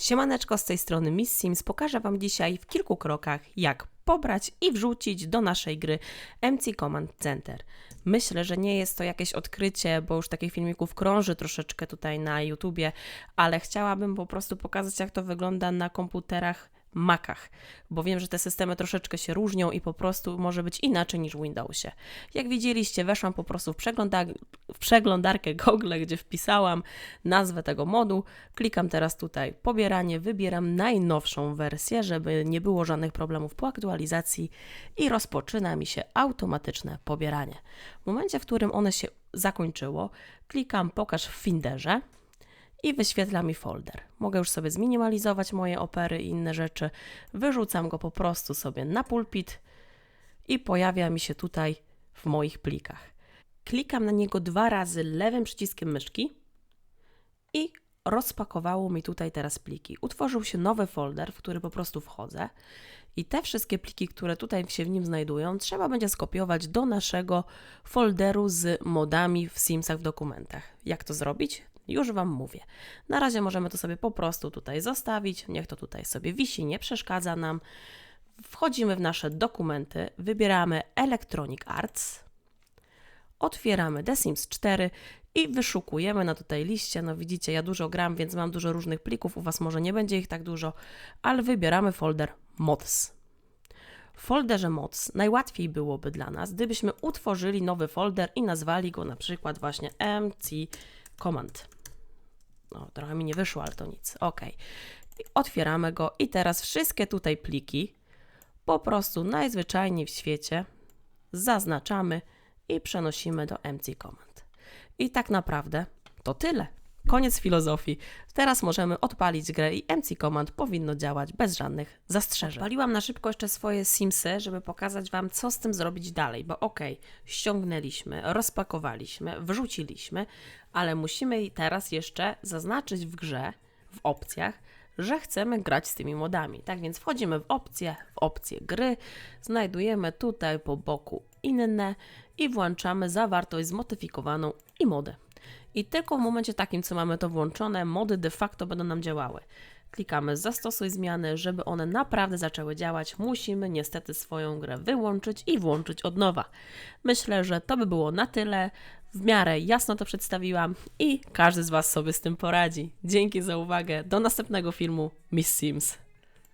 Siemaneczko, z tej strony Miss Sims. Pokażę Wam dzisiaj w kilku krokach, jak pobrać i wrzucić do naszej gry MC Command Center. Myślę, że nie jest to jakieś odkrycie, bo już takich filmików krąży troszeczkę tutaj na YouTubie, ale chciałabym po prostu pokazać, jak to wygląda na komputerach Macach, bo wiem, że te systemy troszeczkę się różnią i po prostu może być inaczej niż w Windowsie. Jak widzieliście, weszłam po prostu w, w przeglądarkę Google, gdzie wpisałam nazwę tego modu, klikam teraz tutaj pobieranie, wybieram najnowszą wersję, żeby nie było żadnych problemów po aktualizacji i rozpoczyna mi się automatyczne pobieranie. W momencie, w którym one się zakończyło, klikam pokaż w Finderze, i wyświetla mi folder. Mogę już sobie zminimalizować moje opery i inne rzeczy. Wyrzucam go po prostu sobie na pulpit i pojawia mi się tutaj w moich plikach. Klikam na niego dwa razy lewym przyciskiem myszki i rozpakowało mi tutaj teraz pliki. Utworzył się nowy folder, w który po prostu wchodzę i te wszystkie pliki, które tutaj się w nim znajdują, trzeba będzie skopiować do naszego folderu z modami w Simsach w dokumentach. Jak to zrobić? Już Wam mówię. Na razie możemy to sobie po prostu tutaj zostawić, niech to tutaj sobie wisi, nie przeszkadza nam. Wchodzimy w nasze dokumenty, wybieramy Electronic Arts, otwieramy The Sims 4 i wyszukujemy na tutaj liście. No widzicie, ja dużo gram, więc mam dużo różnych plików, u Was może nie będzie ich tak dużo, ale wybieramy folder Mods. W folderze mods najłatwiej byłoby dla nas, gdybyśmy utworzyli nowy folder i nazwali go na przykład właśnie MC Command. No, trochę mi nie wyszło, ale to nic. Ok. Otwieramy go i teraz wszystkie tutaj pliki po prostu najzwyczajniej w świecie zaznaczamy i przenosimy do MC Command. I tak naprawdę to tyle. Koniec filozofii. Teraz możemy odpalić grę i MC Command powinno działać bez żadnych zastrzeżeń. Odpaliłam na szybko jeszcze swoje Simsy, żeby pokazać Wam, co z tym zrobić dalej, bo ok, ściągnęliśmy, rozpakowaliśmy, wrzuciliśmy, ale musimy teraz jeszcze zaznaczyć w grze, w opcjach, że chcemy grać z tymi modami. Tak więc wchodzimy w opcje, w opcję gry, znajdujemy tutaj po boku inne i włączamy zawartość zmodyfikowaną i modę. I tylko w momencie takim, co mamy to włączone, mody de facto będą nam działały. Klikamy zastosuj zmiany, żeby one naprawdę zaczęły działać. Musimy niestety swoją grę wyłączyć i włączyć od nowa. Myślę, że to by było na tyle. W miarę jasno to przedstawiłam i każdy z Was sobie z tym poradzi. Dzięki za uwagę. Do następnego filmu. Miss Sims.